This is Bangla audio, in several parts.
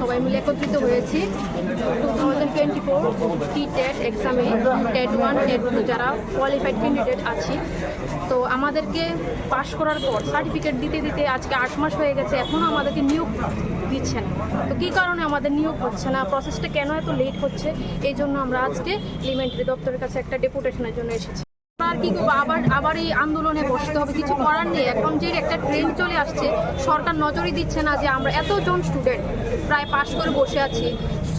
সবাই মিলে একত্রিত হয়েছি। টু থাউজেন্ড টোয়েন্টি ফোর টি টেট এক্সামে টেট ওয়ান টেট টু যারা কোয়ালিফাইড ক্যান্ডিডেট আছি। তো আমাদেরকে পাশ করার পর সার্টিফিকেট দিতে দিতে আজকে আট মাস হয়ে গেছে এখনও আমাদেরকে নিয়োগ দিচ্ছেন তো কী কারণে আমাদের নিয়োগ হচ্ছে না? প্রসেসটা কেন এত লেট হচ্ছে? এই জন্য আমরা আজকে এলিমেন্টারি দপ্তরের কাছে একটা ডেপুটেশনের জন্য এসেছি। আর কি করব? আবার আবার এই আন্দোলনে বসতে হবে, কিছু করার নেই। এখন যে একটা ট্রেন্ড চলে আসছে, সরকার নজরই দিচ্ছে না যে আমরা এতজন স্টুডেন্ট প্রায় পাশ করে বসে আছি।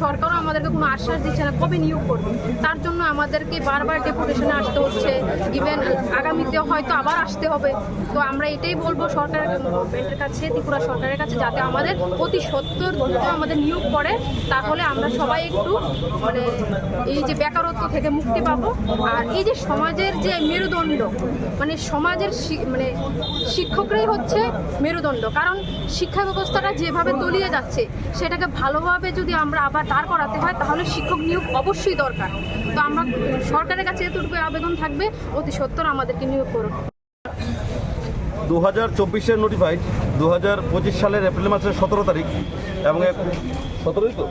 সরকারও আমাদেরকে কোনো আশ্বাস দিচ্ছে না কবে নিয়োগ করবে। তার জন্য আমাদেরকে বারবার ডেপুটেশনে আসতে হচ্ছে। ইভেন আগামীতে হয়তো আবার আসতে হবে। তো আমরা এটাই বলব সরকারের গভর্নমেন্টের কাছে, ত্রিপুরা সরকারের কাছে, যাতে আমাদের অতি সত্তর দ্রুত আমাদের নিয়োগ করে, তাহলে আমরা সবাই একটু মানে এই যে বেকারত্ব থেকে মুক্তি পাবো। আর এই যে সমাজের যে মেরুদণ্ড মানে সমাজের মানে শিক্ষকরাই হচ্ছে মেরুদণ্ড। কারণ শিক্ষা ব্যবস্থাটা যেভাবে তলিয়ে যাচ্ছে, সেটাকে ভালোভাবে যদি আমরা আবার দাঁড় করাতে হয়, তাহলে শিক্ষক নিয়োগ অবশ্যই দরকার। তো আমরা সরকারের কাছে এতটুকু আবেদন থাকবে, অতি সত্তর আমাদেরকে নিয়োগ করুন। দু হাজার চব্বিশের নোটিফাইড দু হাজার পঁচিশ সালের এপ্রিল মাসের সতেরো তারিখ এবং সতেরোই তো?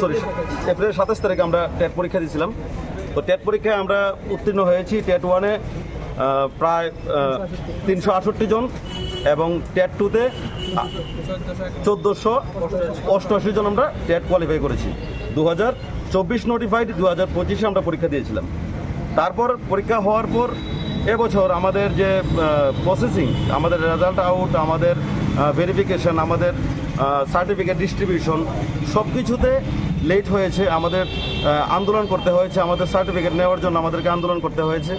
সরি এপ্রিলের সাতাশ তারিখে আমরা টেট পরীক্ষা দিয়েছিলাম। তো টেট পরীক্ষায় আমরা উত্তীর্ণ হয়েছি, টেট ওয়ানে প্রায় তিনশো আটষট্টি জন। এবং টেট টুতে চোদ্দোশো অষ্টআশি জন আমরা টেট কোয়ালিফাই করেছি। দু হাজার চব্বিশ নোটিফাইড দু হাজার পঁচিশে আমরা পরীক্ষা দিয়েছিলাম। তারপর পরীক্ষা হওয়ার পর এবছর আমাদের যে প্রসেসিং আমাদের রেজাল্ট আউট আমাদের ভেরিফিকেশন আমাদের সার্টিফিকেট ডিস্ট্রিবিউশন সব কিছুতে লেট হয়েছে। আমাদের আন্দোলন করতে হয়েছে। আমাদের সার্টিফিকেট নেওয়ার জন্য আমাদেরকে আন্দোলন করতে হয়েছে।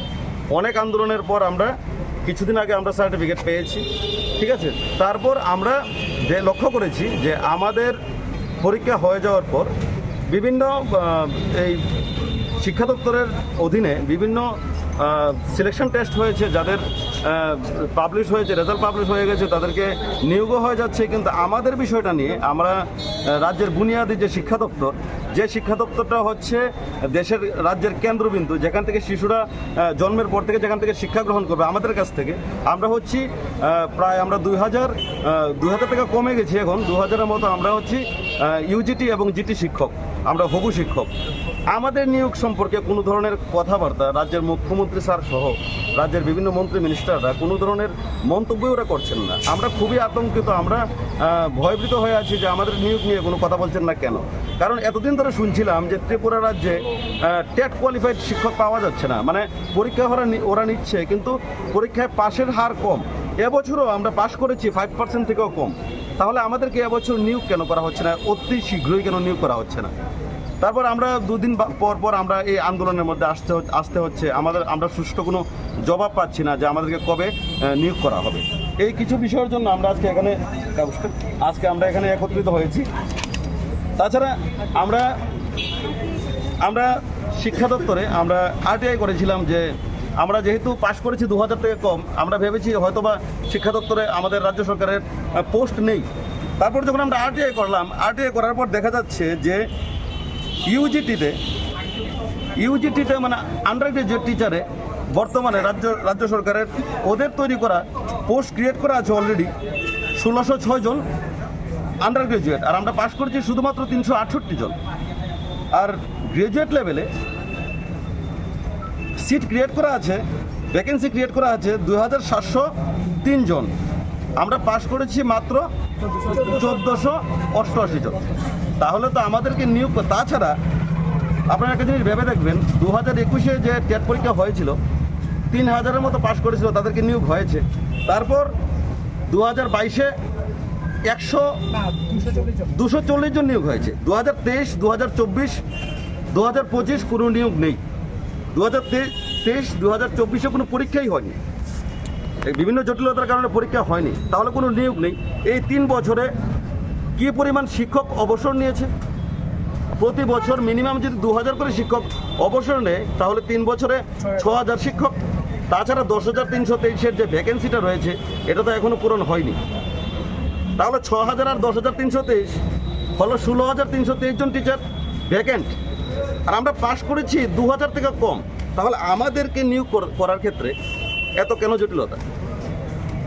অনেক আন্দোলনের পর আমরা কিছুদিন আগে আমরা সার্টিফিকেট পেয়েছি, ঠিক আছে? তারপর আমরা যে লক্ষ্য করেছি যে আমাদের পরীক্ষা হয়ে যাওয়ার পর বিভিন্ন এই শিক্ষা দপ্তরের অধীনে বিভিন্ন সিলেকশন টেস্ট হয়েছে যাদের পাবলিশ হয়েছে রেজাল্ট পাবলিশ হয়ে গেছে, তাদেরকে নিয়োগও হয়ে যাচ্ছে, কিন্তু আমাদের বিষয়টা নিয়ে আমরা রাজ্যের বুনিয়াদী যে শিক্ষা দপ্তর, যে শিক্ষা দপ্তরটা হচ্ছে দেশের রাজ্যের কেন্দ্রবিন্দু, যেখান থেকে শিশুরা জন্মের পর থেকে যেখান থেকে শিক্ষা গ্রহণ করবে, আমাদের কাছ থেকে, আমরা হচ্ছি প্রায় আমরা দুই হাজার দুই হাজার টাকা কমে গেছি এখন দু হাজারের মতো আমরা হচ্ছি ইউজিটি এবং জিটি শিক্ষক, আমরা হবু শিক্ষক। আমাদের নিয়োগ সম্পর্কে কোনো ধরনের কথাবার্তা রাজ্যের মুখ্যমন্ত্রী স্যার সহ রাজ্যের বিভিন্ন মন্ত্রী মিনিস্টাররা কোনো ধরনের মন্তব্যই ওরা করছেন না। আমরা খুবই আতঙ্কিত, আমরা ভয়ভীত হয়ে আছি যে আমাদের নিয়োগ নিয়ে কোনো কথা বলছেন না কেন? কারণ এতদিন ধরে শুনছিলাম যে ত্রিপুরা রাজ্যে টেট কোয়ালিফাইড শিক্ষক পাওয়া যাচ্ছে না। মানে পরীক্ষা ওরা ওরা নিচ্ছে, কিন্তু পরীক্ষায় পাশের হার কম। এবছরও আমরা পাশ করেছি ফাইভ পার্সেন্ট থেকেও কম। তাহলে আমাদেরকে এবছর নিয়োগ কেন করা হচ্ছে না? অতি শীঘ্রই কেন নিয়োগ করা হচ্ছে না? তারপর আমরা দুদিন পর পর আমরা এই আন্দোলনের মধ্যে আসতে আসতে হচ্ছে। আমাদের আমরা সুষ্ঠু কোনো জবাব পাচ্ছি না যে আমাদেরকে কবে নিয়োগ করা হবে। এই কিছু বিষয়ের জন্য আমরা আজকে এখানে আজকে আমরা এখানে একত্রিত হয়েছি। তাছাড়া আমরা আমরা শিক্ষা দপ্তরে আমরা আরটিআই করেছিলাম যে আমরা যেহেতু পাশ করেছি দু হাজার থেকে কম, আমরা ভেবেছি হয়তোবা শিক্ষা দপ্তরে আমাদের রাজ্য সরকারের পোস্ট নেই। তারপর যখন আমরা আরটিআই করলাম আরটিআই করার পর দেখা যাচ্ছে যে ইউজিটিতে ইউজিটিতে মানে আন্ডার গ্রাজুয়েট টিচারে বর্তমানে রাজ্য রাজ্য সরকারের, ওদের তৈরি করা পোস্ট ক্রিয়েট করা আছে অলরেডি ষোলোশো ছয় জন আন্ডার গ্রাজুয়েট আর আমরা পাশ করেছি শুধুমাত্র তিনশো আটষট্টি জন। আর গ্রাজুয়েট লেভেলে সিট ক্রিয়েট করা আছে ভ্যাকেন্সি ক্রিয়েট করা আছে দুই হাজার সাতশো তিনজন আমরা পাশ করেছি মাত্র চোদ্দোশো অষ্টআশি জন। তাহলে তো আমাদেরকে নিয়োগ তাছাড়া আপনারা একটা জিনিস ভেবে দেখবেন দু হাজার একুশে যে টেট পরীক্ষা হয়েছিল, তিন হাজারের মতো পাশ করেছিল, তাদেরকে নিয়োগ হয়েছে। তারপর দু হাজার বাইশে একশো দুশো চল্লিশ জন নিয়োগ হয়েছে। দু হাজার তেইশ দু হাজার চব্বিশ দু হাজার পঁচিশ কোনো নিয়োগ নেই। দু হাজার তেইশ দু হাজার চব্বিশে কোনো পরীক্ষাই হয়নি। বিভিন্ন জটিলতার কারণে পরীক্ষা হয়নি। তাহলে কোনো নিয়োগ নেই। এই তিন বছরে কী পরিমাণ শিক্ষক অবসর নিয়েছে? প্রতি বছর মিনিমাম যদি দু হাজার করে শিক্ষক অবসর নেয়, তাহলে তিন বছরে ছ হাজার শিক্ষক। তাছাড়া দশ হাজার তিনশো তেইশের যে ভ্যাকেন্সিটা রয়েছে, এটা তো এখনও পূরণ হয়নি। তাহলে ছ হাজার আর দশ হাজার তিনশো তেইশ হলো ষোলো হাজার তিনশো তেইশ জন টিচার ভ্যাকেন্ট আর আমরা পাশ করেছি দু হাজার থেকে কম। তাহলে আমাদেরকে নিয়োগ কর- করার ক্ষেত্রে এত কেন জটিলতা?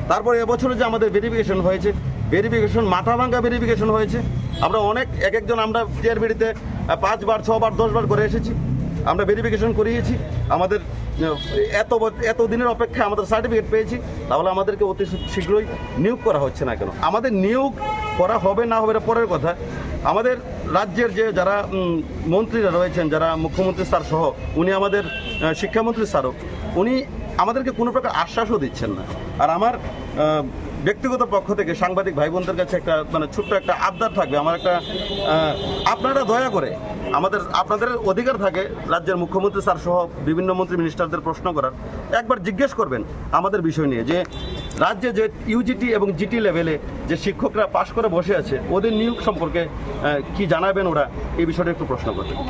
তারপর এবছরে যে আমাদের ভেরিফিকেশন হয়েছে ভেরিফিকেশন মাথা ভাঙ্গা ভেরিফিকেশন হয়েছে। আমরা অনেক, এক একজন আমরা চেয়ার বিড়িতে পাঁচবার, ছবার, দশবার করে এসেছি। আমরা ভেরিফিকেশন করিয়েছি। আমাদের এত এত দিনের অপেক্ষায় আমাদের সার্টিফিকেট পেয়েছি। তাহলে আমাদেরকে অতি শীঘ্রই নিয়োগ করা হচ্ছে না কেন? আমাদের নিয়োগ করা হবে না হবে পরের কথা। আমাদের রাজ্যের যে যারা মন্ত্রীরা রয়েছেন, যারা মুখ্যমন্ত্রী স্যার সহ, উনি আমাদের শিক্ষামন্ত্রী স্যারও, উনি আমাদেরকে কোনো প্রকার আশ্বাসও দিচ্ছেন না। আর আমার ব্যক্তিগত পক্ষ থেকে সাংবাদিক ভাই বোনদের কাছে একটা মানে ছোট্ট একটা আবদার থাকবে। আমার একটা আপনারা দয়া করে আমাদের, আপনাদের অধিকার থাকে রাজ্যের মুখ্যমন্ত্রী স্যার সহ বিভিন্ন মন্ত্রী মিনিস্টারদের প্রশ্ন করার। একবার জিজ্ঞেস করবেন আমাদের বিষয় নিয়ে যে রাজ্যে যে ইউজিটি এবং জিটি লেভেলে যে শিক্ষকরা পাশ করে বসে আছে, ওদের নিয়োগ সম্পর্কে কি জানাবেন ওরা? এই বিষয়টা একটু প্রশ্ন করবেন